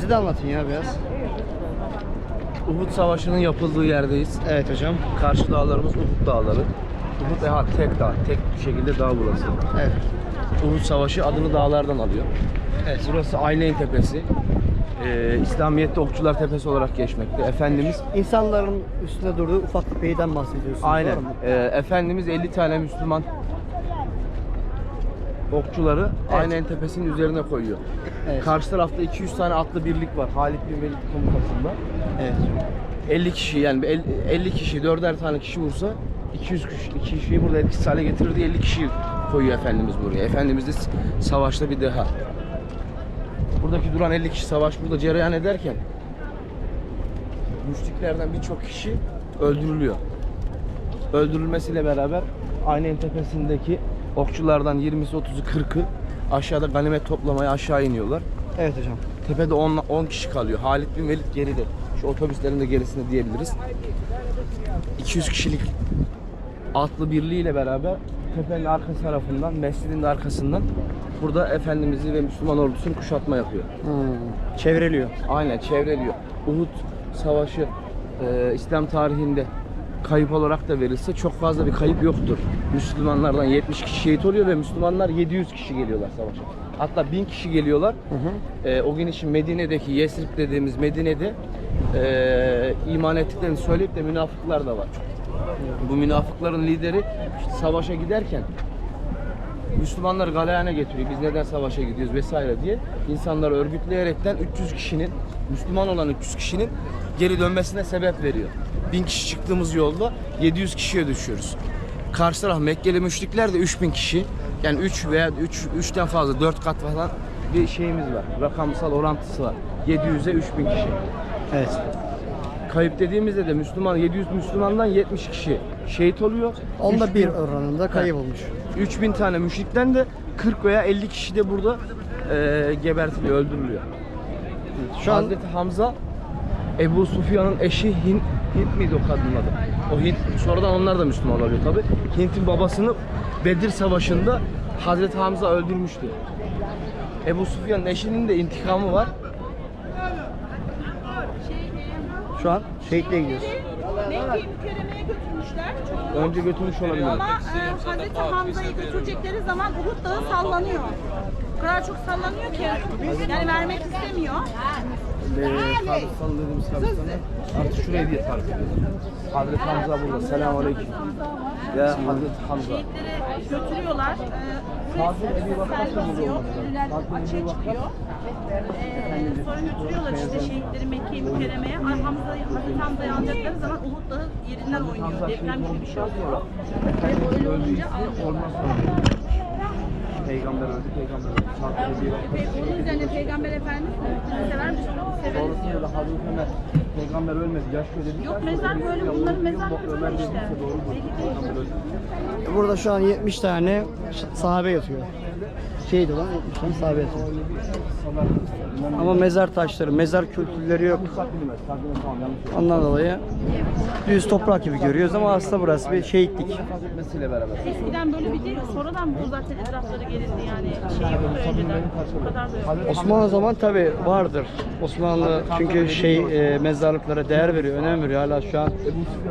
Bize de anlatın ya biraz. Uhud Savaşı'nın yapıldığı yerdeyiz. Evet hocam. Karşı dağlarımız Uhud Dağları. Uhud Eha tek dağ, tek bir şekilde dağ burası. Evet. Uhud Savaşı adını dağlardan alıyor. Evet. Burası Ayneyn Tepesi. Ee, İslamiyet'te Okçular Tepesi olarak geçmekte. Efendimiz İnsanların üstünde durduğu ufak bir beyden bahsediyorsunuz. Aynen. doğru mu? Ee, Efendimiz 50 tane Müslüman okçuları Evet. Aynen Tepesi'nin üzerine koyuyor. Evet. Karşı tarafta 200 tane atlı birlik var. Halid bin Velid komutasında. Evet. 50 kişi yani el- 50 kişi 4'er tane kişi vursa 200 kişi, kişiyi burada etkisiz hale getirir diye 50 kişi koyuyor Efendimiz buraya. Efendimiz de savaşta bir deha. Buradaki duran 50 kişi savaş burada cereyan ederken müşriklerden birçok kişi öldürülüyor. Öldürülmesiyle beraber Aynen tepesindeki okçulardan 20'si 30'u 40'ı aşağıda ganimet toplamaya aşağı iniyorlar. Evet hocam. Tepede 10, 10 kişi kalıyor. Halid bin Velid geride. Şu otobüslerin de gerisinde diyebiliriz. 200 kişilik atlı birliğiyle beraber tepenin arka tarafından, mescidin de arkasından burada Efendimiz'i ve Müslüman ordusunu kuşatma yapıyor. Hmm. Çevreliyor. Aynen çevreliyor. Uhud Savaşı e, İslam tarihinde kayıp olarak da verilse çok fazla bir kayıp yoktur. Müslümanlardan 70 kişi şehit oluyor ve Müslümanlar 700 kişi geliyorlar savaşa. Hatta 1000 kişi geliyorlar. Hı hı. E, o gün için Medine'deki Yesrib dediğimiz Medine'de e, iman ettiklerini söyleyip de münafıklar da var. Bu münafıkların lideri savaşa giderken Müslümanları galeyana getiriyor. Biz neden savaşa gidiyoruz vesaire diye insanları örgütleyerekten 300 kişinin Müslüman olan 300 kişinin geri dönmesine sebep veriyor. 1000 kişi çıktığımız yolda 700 kişiye düşüyoruz. Karşı taraf Mekkeli müşrikler de 3000 kişi. Yani 3 veya 3 3'ten fazla 4 kat falan bir şeyimiz var. Rakamsal orantısı var. 700'e 3000 kişi. Evet. Kayıp dediğimizde de Müslüman 700 Müslümandan 70 kişi şehit oluyor. Onda 3000 bir oranında kayıp olmuş. 3000 tane müşrikten de 40 veya 50 kişi de burada e, gebertiliyor, öldürülüyor. Şu an Hazreti Hamza Ebu Sufyan'ın eşi Hint, Hint miydi o kadının adı? O Hint, sonradan onlar da Müslüman oluyor tabi. Hint'in babasını Bedir Savaşı'nda Hazreti Hamza öldürmüştü. Ebu Sufyan'ın eşinin de intikamı var. Şu an şehitle gidiyoruz. Mekke-i Mükerreme'ye götürmüşler. Önce götürmüş olabilir. Ama e, Hazreti Hamza'yı götürecekleri zaman Uhud Dağı sallanıyor. O kadar çok sallanıyor ki yani vermek istemiyor. Ee, Kabristan dediğimiz Kabristan'da artık şuraya diye tarif ediyoruz. Hazreti Hamza burada. Selamun Aleyküm. Ya Hazreti Hamza. Şehitleri götürüyorlar. E, buraya sel basıyor. Ölüler açığa çıkıyor. E, sonra götürüyorlar işte şehitleri Mekke-i Mükerreme'ye. Ay, Hamza'yı, Hazreti Hamza'yı alacakları zaman Uhud Dağı yerinden oynuyor. Deprem şey oluyor. Ve öyle olunca alıyorlar. Peygamber öldü, peygamber öldü. Çarpıda bir Ve bunun üzerine Peygamber Efendimiz Uhud'u sever misin? Severiz Sonrasında diyor. da Hazreti Ömer, peygamber ölmedi, yaşıyor dedi. Yok mezar böyle bunların mezarları böyle işte. Burada şu an 70 tane sahabe yatıyor. Şehit olan 70 tane sahabe yatıyor. Ama mezar taşları, mezar kültürleri yok. Ondan dolayı düz toprak gibi görüyoruz ama aslında burası bir şehitlik. Eskiden böyle bir değil, sonradan bu zaten etrafları gerildi yani. Şey yok önceden. O kadar da yok. Osmanlı zaman tabi vardır. Osmanlı çünkü şey e, mezarlıklara değer veriyor, önem veriyor. Hala şu an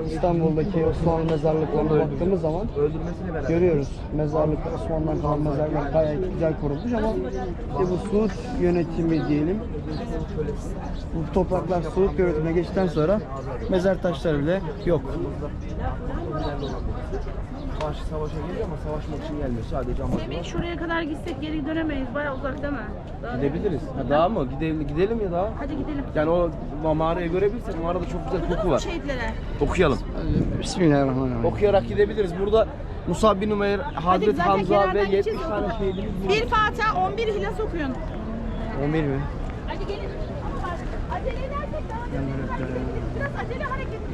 İstanbul'daki Osmanlı mezarlıklarına baktığımız zaman görüyoruz. Mezarlıklar, Osmanlı'dan kalan mezarlıklar gayet güzel korunmuş ama işte bu Suud yönetimi diyelim. Bu topraklar Suud yönetimine geçtikten sonra mezar taşları bile yok. Karşı savaşa geliyor ama savaşmak için gelmiyor. Sadece amaç Semih şuraya kadar gitsek geri dönemeyiz. Bayağı uzak değil mi? Daha Gidebiliriz. Ha, daha mı? Gidelim, gidelim ya daha. Hadi gidelim. Yani o mağarayı görebilirsek mağarada çok güzel koku Okudun mu var. şehitlere? Okuyalım. Bismillahirrahmanirrahim. Okuyarak gidebiliriz. Burada Musab bin Umeyr, Hazreti zaten Hamza ve kenardan 70 gideceğiz tane şehidimiz var. Bir Fatiha, 11 Hilas okuyun. 11 mi? Hadi gelin. Acele edersek daha da biraz acele hareket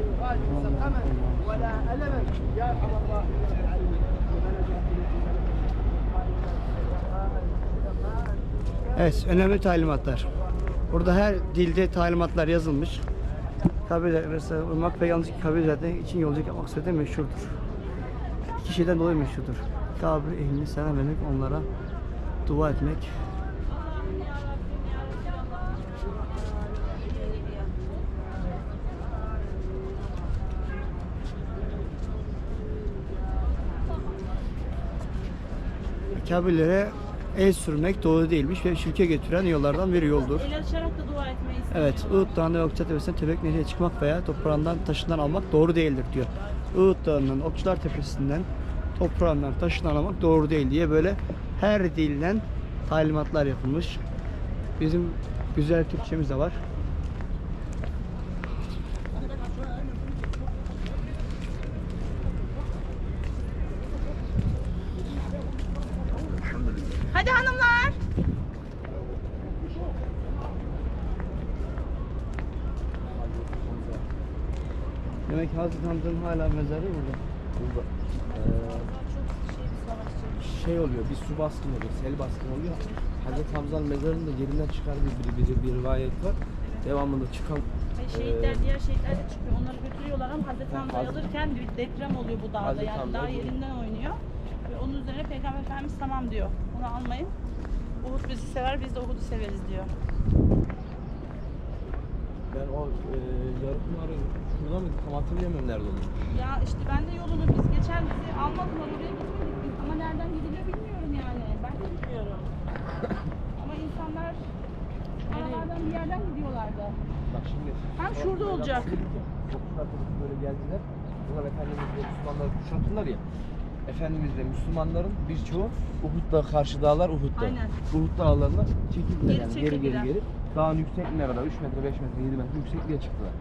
edelim. اللهم يا رب شفاء شفاء لا يغادر سقما ولا ألما يرحم الله Evet, önemli talimatlar. Burada her dilde talimatlar yazılmış. Kabile mesela Irmak ve yalnız kabile zaten için yolculuk yapmak suretiyle meşhurdur. İki şeyden dolayı meşhurdur. Kabir ehlini selam vermek, onlara dua etmek. Kabirlere el sürmek doğru değilmiş ve şirke götüren yollardan bir yoldur. El açarak da dua etmeyi. Evet, Iğıt Dağı'nda ve Okçular Tepesi'nden Tebek Nehri'ne çıkmak veya toprağından taşından almak doğru değildir diyor. Iğıt Dağı'ndan Okçular Tepesi'nden toprağından taşından almak doğru değil diye böyle her dilden talimatlar yapılmış. Bizim güzel Türkçemiz de var. Hadi hanımlar. Demek ki Hazreti Hamza'nın hala mezarı burada. Burada eee, şey oluyor, bir su baskını oluyor, sel baskını oluyor. Hazreti Hamza'nın mezarının da yerinden çıkardığı bir, bir, bir rivayet var. Devamında çıkan Ve şehitler, diğer şehitler de çıkıyor. Onları götürüyorlar ama Hazreti Ha, Hamza'yı Hazreti- alırken bir deprem oluyor bu dağda. Hazreti yani Hamza dağ yerinden oynuyor. Ve onun üzerine Peygamber Efendimiz tamam diyor. Onu almayın. Uhud bizi sever, biz de Uhud'u severiz diyor. ben o eee yarıpınarı şurada mı tam hatırlayamıyorum nerede olduğunu. Ya işte ben de yolunu biz geçen bizi almadılar oraya gitmedik biz. Ama nereden gidiliyor bilmiyorum yani. Ben de bilmiyorum. ama insanlar aralardan bir yerden gidiyorlardı. Bak şimdi. Tam şurada olacak. Dokuzlar böyle geldiler. Bunlar Efendimiz Müslümanları kuşattılar ya. Efendimiz ve Müslümanların birçoğu Uhud'da karşı dağlar Uhud'da. Aynen. Uhud dağlarına çekildiler Geri yani geri geri geri. Dağın yüksekliğine kadar 3 metre, 5 metre, 7 metre yüksekliğe çıktılar.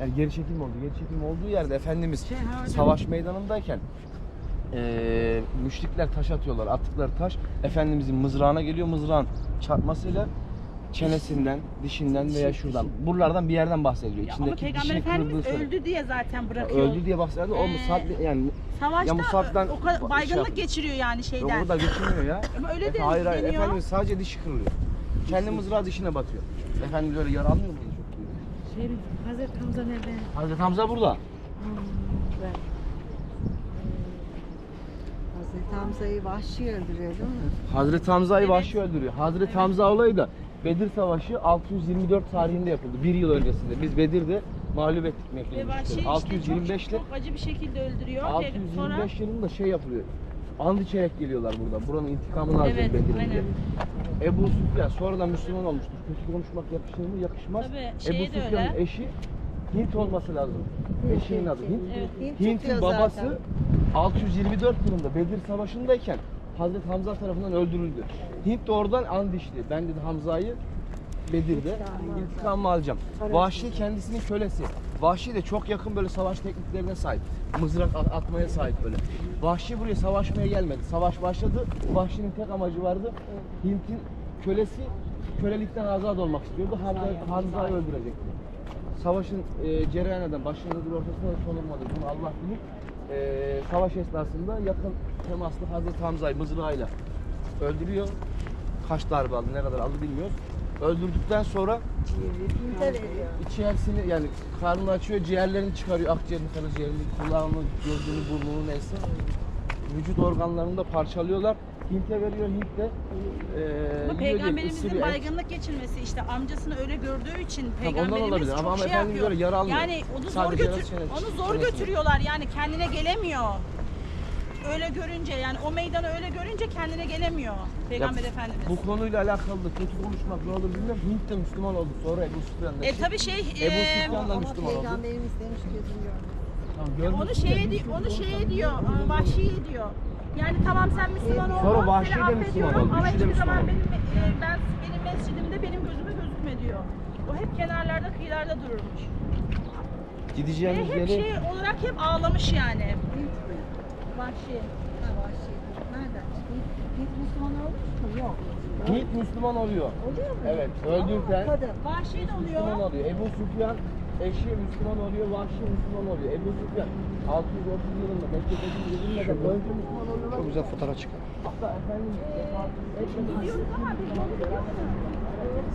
Yani geri çekim oldu. Geri çekim olduğu yerde Efendimiz Şey, savaş meydanındayken eee müşrikler taş atıyorlar. Attıkları taş Efendimizin mızrağına geliyor. Mızrağın çarpmasıyla çenesinden, dişinden veya şuradan, buralardan bir yerden bahsediliyor. Ya ama İçindeki Peygamber dişini Efendimiz kırıldığı söyleniyor. öldü diye zaten Ya bırakıyor. Öldü diye bahsediyor. O Ee, Musab yani Savaşta Ya Musab'dan o kadar ba- baygınlık şey- geçiriyor yani yok şeyden. burada geçmiyor ya. Ama öyle de hayır hayır deniyor. Efendimiz sadece dişi kırılıyor. Kendi mızrağı dişine batıyor. Efendimiz öyle yara almıyor mu? Şey, Hazreti Hamza nerede? Hazreti Hamza burada. Hmm, ben. Hazreti Hamza'yı vahşi öldürüyor değil mi? Hazreti Hamza'yı Evet. vahşi öldürüyor. Hazreti Hamza olayı da Bedir Savaşı 624 tarihinde yapıldı. Bir yıl öncesinde. Biz Bedir'de mağlup ettik Mekke'yi. Vahşi işte 625 çok, ile çok acı bir şekilde öldürüyor. Peki Sonra 625 yılında şey yapılıyor. And içerek geliyorlar burada. Buranın intikamını alacak Evet, Bedir'in aynen. diye. Ebu Süfyan sonradan Müslüman olmuştur. Kötü konuşmak yakışır mı? Yakışmaz. Tabii, Ebu Süfyan'ın eşi Hint olması lazım. Eşinin adı Hint. Evet. Hint Hint'in babası zaten. 624 yılında Bedir Savaşı'ndayken Hazreti Hamza tarafından öldürüldü. Hint de oradan and içti. Ben dedi Hamza'yı Bedir'de intikamımı alacağım. Vahşi kendisinin kölesi. Vahşi de çok yakın böyle savaş tekniklerine sahip. Mızrak at- atmaya sahip böyle. Vahşi buraya savaşmaya gelmedi. Savaş başladı. Vahşinin tek amacı vardı. Hint'in kölesi kölelikten azat olmak istiyordu. Hamza, Hamza'yı öldürecekti. Savaşın e, cereyan eden başlangıcı ortasında da son olmadı. Bunu Allah bilir. E, savaş esnasında yakın temaslı Hazreti Hamza'yı mızrağıyla öldürüyor. Kaç darbe aldı, ne kadar aldı bilmiyoruz. Öldürdükten sonra içerisini yani karnını açıyor, ciğerlerini çıkarıyor. Akciğerini, karaciğerini, kulağını, gözünü, burnunu neyse. Vücut organlarını da parçalıyorlar. Hint'e veriyor, Hint de e, ama peygamberimizin. Et- baygınlık geçirmesi işte amcasını öyle gördüğü için ondan peygamberimiz olabilir çok ama şey yapıyor. öyle yara almıyor. Yani onu zor götür onu zor götürüyorlar yani kendine gelemiyor. Öyle görünce yani o meydanı öyle görünce kendine gelemiyor Peygamber Ya, Efendimiz. Bu konuyla alakalı da kötü konuşmak ne olur bilmiyorum. Hint de Müslüman oldu. Sonra Ebu Süfyan da. E tabi şey Ebu e, Süfyan da Ama Müslüman oldu. peygamberimiz demiş gözüm görmüyor. Tamam, görmüş onu ya, şeye di- onu şeye diyor, e, vahşiye diyor. Yani tamam sen Müslüman oldun, Sonra vahşi seni de Müslüman affediyorum oldu, ama üçü de hiçbir zaman benim, e, ben, benim mescidimde benim gözüme gözükme diyor. O hep kenarlarda, kıyılarda dururmuş. Ve Gideceğimiz hep yeri şey olarak hep ağlamış yani. Hint mi? Vahşi. Ha vahşi. Nereden? Hint, Hint Müslüman olmuş mu? Yok. Hint Müslüman oluyor. Oluyor mu? Evet, öldürürken Kadın. Vahşi de Müslüman oluyor. oluyor. Ebu Süfyan eşi Müslüman oluyor, vahşi Müslüman oluyor. Ebu Süfyan 630 yılında Mekke'deki yılında da önce Müslüman oluyor. Çok güzel fotoğraf çıkıyor. Hatta Efendimiz vefat etmeden Gidiyoruz ama biz onu Evet,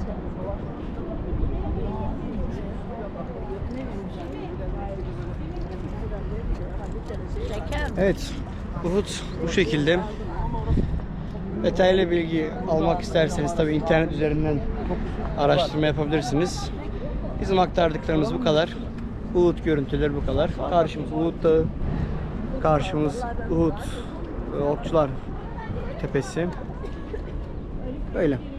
Uhud bu şekilde. Detaylı bilgi almak isterseniz tabi internet üzerinden araştırma yapabilirsiniz. Bizim aktardıklarımız bu kadar. Uhud görüntüleri bu kadar. Karşımız Uhud Dağı, karşımız Uhud e, Okçular Tepesi. Böyle.